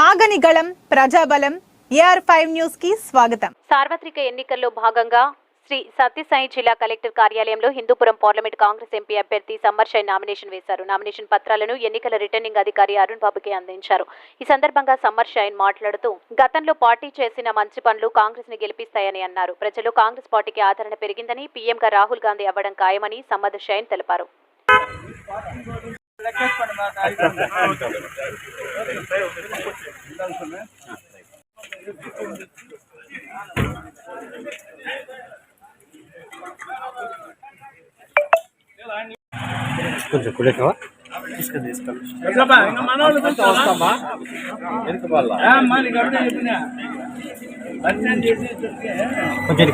ఆగని గళం ప్రజాబలం AR five న్యూస్కి స్వాగతం. సార్వత్రిక ఎన్నికల్లో భాగంగా శ్రీ సత్యసాయి జిల్లా కలెక్టర్ కార్యాలయంలో హిందూపురం పార్లమెంట్ కాంగ్రెస్ ఎంపీ అభ్యర్థి సమ్మర్ నామినేషన్ వేశారు. నామినేషన్ పత్రాలను ఎన్నికల రిటర్నింగ్ అధికారి అరుణ్ బాబుకి అందించారు. ఈ సందర్భంగా సమ్మర్ షైన్ మాట్లాడుతూ గతంలో పార్టీ చేసిన మంచి పనులు కాంగ్రెస్ని గెలిపిస్తాయని అన్నారు. ప్రజలు కాంగ్రెస్ పార్టీకి ఆదరణ పెరిగిందని పీఎంగా రాహుల్ గాంధీ అవ్వడం ఖాయమని సమ్మర్ షైన్ తెలిపారు. కొంచెం కులేకవా కొంచెం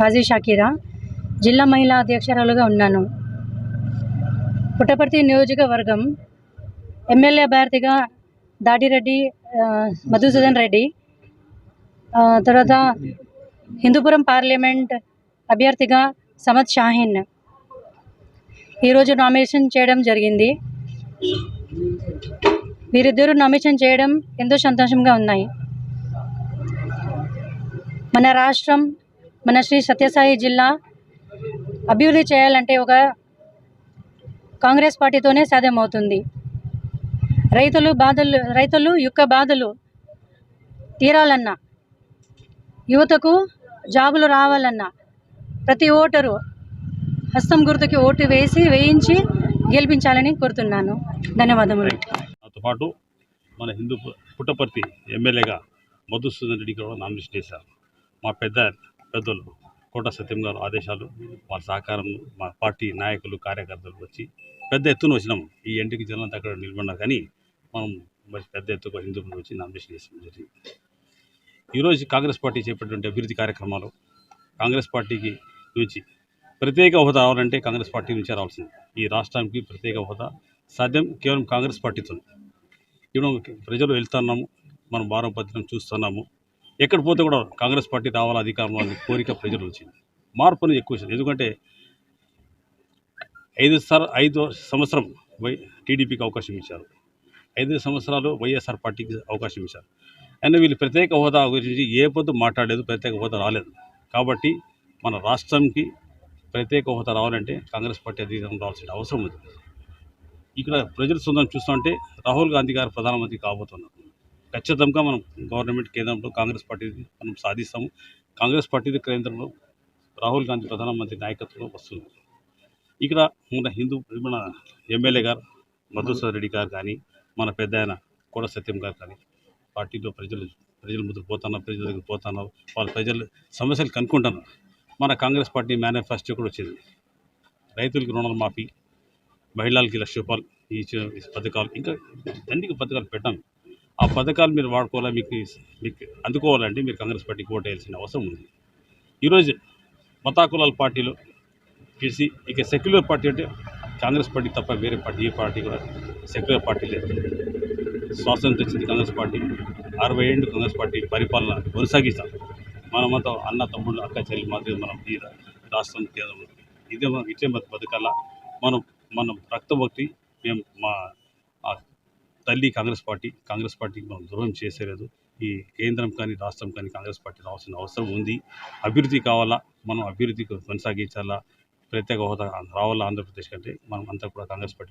ఎక్కువనా ఖాజీ షాకీరా జిల్లా మహిళా అధ్యక్షురాలుగా ఉన్నాను. పుట్టపర్తి నియోజకవర్గం ఎమ్మెల్యే అభ్యర్థిగా దాడిరెడ్డి మధుసూదన్ రెడ్డి తర్వాత హిందూపురం పార్లమెంట్ అభ్యర్థిగా సమద్ షాహీన్. ఈరోజు నామినేషన్ చేయడం జరిగింది. వీరిద్దరూ నామినేషన్ చేయడం ఎంతో సంతోషంగా ఉన్నాయి. మన రాష్ట్రం మన శ్రీ సత్యసాయి జిల్లా అభివృద్ధి చేయాలంటే ఒక కాంగ్రెస్ పార్టీతోనే సాధ్యమవుతుంది. రైతులు బాధలు రైతులు యొక్క బాధలు తీరాలన్నా యువతకు జాబులు రావాలన్నా ప్రతి ఓటరు హస్తం గుర్తుకి ఓటు వేసి వేయించి గెలిపించాలని కోరుతున్నాను. ధన్యవాదములు. నాతో పాటు మన హిందూ పుట్టపర్తి ఎమ్మెల్యేగా మధుసూదన్ రెడ్డి కూడా నామినేషన్ చేశారు. మా పెద్ద పెద్దలు కోట సత్యం గారు ఆదేశాలు వాళ్ళ సహకారం మా పార్టీ నాయకులు కార్యకర్తలు వచ్చి పెద్ద ఎత్తున వచ్చినాము ఈ ఎంటికి జనం అక్కడ నిలబడినా కానీ మనం మరి పెద్ద ఎత్తుగా హిందూ వచ్చి నామినేషన్ చేసాం జరిగింది. ఈరోజు కాంగ్రెస్ పార్టీ చేపట్టినటువంటి అభివృద్ధి కార్యక్రమాలు కాంగ్రెస్ పార్టీకి నుంచి ప్రత్యేక హోదా రావాలంటే కాంగ్రెస్ పార్టీ నుంచే రావాల్సింది. ఈ రాష్ట్రానికి ప్రత్యేక హోదా సాధ్యం కేవలం కాంగ్రెస్ పార్టీతో ఇప్పుడు ప్రజలు వెళ్తున్నాము మనం భారం పత్రం చూస్తున్నాము. ఎక్కడ పోతే కూడా కాంగ్రెస్ పార్టీ రావాలా అధికారంలో అనే కోరిక ప్రజలు వచ్చింది. మార్పు అనేది ఎక్కువ వచ్చింది ఎందుకంటే ఐదు సార్ ఐదు సంవత్సరం వై టీడీపీకి అవకాశం ఇచ్చారు. ఐదు సంవత్సరాలు వైఎస్ఆర్ పార్టీకి అవకాశం ఇచ్చారు. అయినా వీళ్ళు ప్రత్యేక హోదా గురించి ఏ పొద్దు మాట్లాడలేదు ప్రత్యేక హోదా రాలేదు. కాబట్టి మన రాష్ట్రంకి ప్రత్యేక హోదా రావాలంటే కాంగ్రెస్ పార్టీ అధికారం రావాల్సిన అవసరం ఉంది. ఇక్కడ ప్రజల సొంతం చూస్తుంటే రాహుల్ గాంధీ గారు ప్రధానమంత్రి కాబోతున్నారు. ఖచ్చితంగా మనం గవర్నమెంట్ కేంద్రంలో కాంగ్రెస్ పార్టీని మనం సాధిస్తాము. కాంగ్రెస్ పార్టీ కేంద్రంలో రాహుల్ గాంధీ ప్రధానమంత్రి నాయకత్వంలో వస్తుంది ఇక్కడ మన హిందూ మన ఎమ్మెల్యే గారు మధుసూర్ రెడ్డి గారు కానీ మన పెద్ద ఆయన కోట సత్యం గారు కానీ పార్టీలో ప్రజలు ప్రజల ముందుకు పోతున్నారు ప్రజల దగ్గర పోతున్నారు వాళ్ళ ప్రజలు సమస్యలు కనుక్కుంటున్నారు. మన కాంగ్రెస్ పార్టీ మేనిఫెస్టో కూడా వచ్చింది. రైతులకు రుణాలు మాఫీ మహిళలకి లక్ష రూపాయలు ఈ పథకాలు ఇంకా ఎన్నిక పథకాలు పెట్టాం. ఆ పథకాలు మీరు వాడుకోవాలా? మీకు మీకు అందుకోవాలంటే మీరు కాంగ్రెస్ పార్టీకి ఓటు వేయాల్సిన అవసరం ఉంది. ఈరోజు మతాకులాల పార్టీలు పిసి ఇక సెక్యులర్ పార్టీ అంటే కాంగ్రెస్ పార్టీ తప్ప వేరే పార్టీ ఏ పార్టీ కూడా సెక్యులర్ పార్టీ లేదు. స్వాతంత్రం వచ్చింది కాంగ్రెస్ పార్టీ. అరవై ఏళ్ళు కాంగ్రెస్ పార్టీ పరిపాలన కొనసాగిస్తాం. మనమంతా అన్న తమ్ముళ్ళు అక్క చెల్లి మాదిరి మనం ఈ రాష్ట్రం కేంద్రంలో ఇదే మనం ఇట్లే మన బతకాల? మనం మనం రక్తభక్తి మేము మా తల్లి కాంగ్రెస్ పార్టీ కాంగ్రెస్ పార్టీకి మనం దూరం చేసేలేదు ఈ కేంద్రం కానీ రాష్ట్రం కానీ కాంగ్రెస్ పార్టీ రావాల్సిన అవసరం ఉంది. అభివృద్ధి కావాలా? మనం అభివృద్ధి కొనసాగించాలా? ప్రత్యేక హోదా రావాలా ఆంధ్రప్రదేశ్ కంటే? మనం అంతా కూడా కాంగ్రెస్ పార్టీ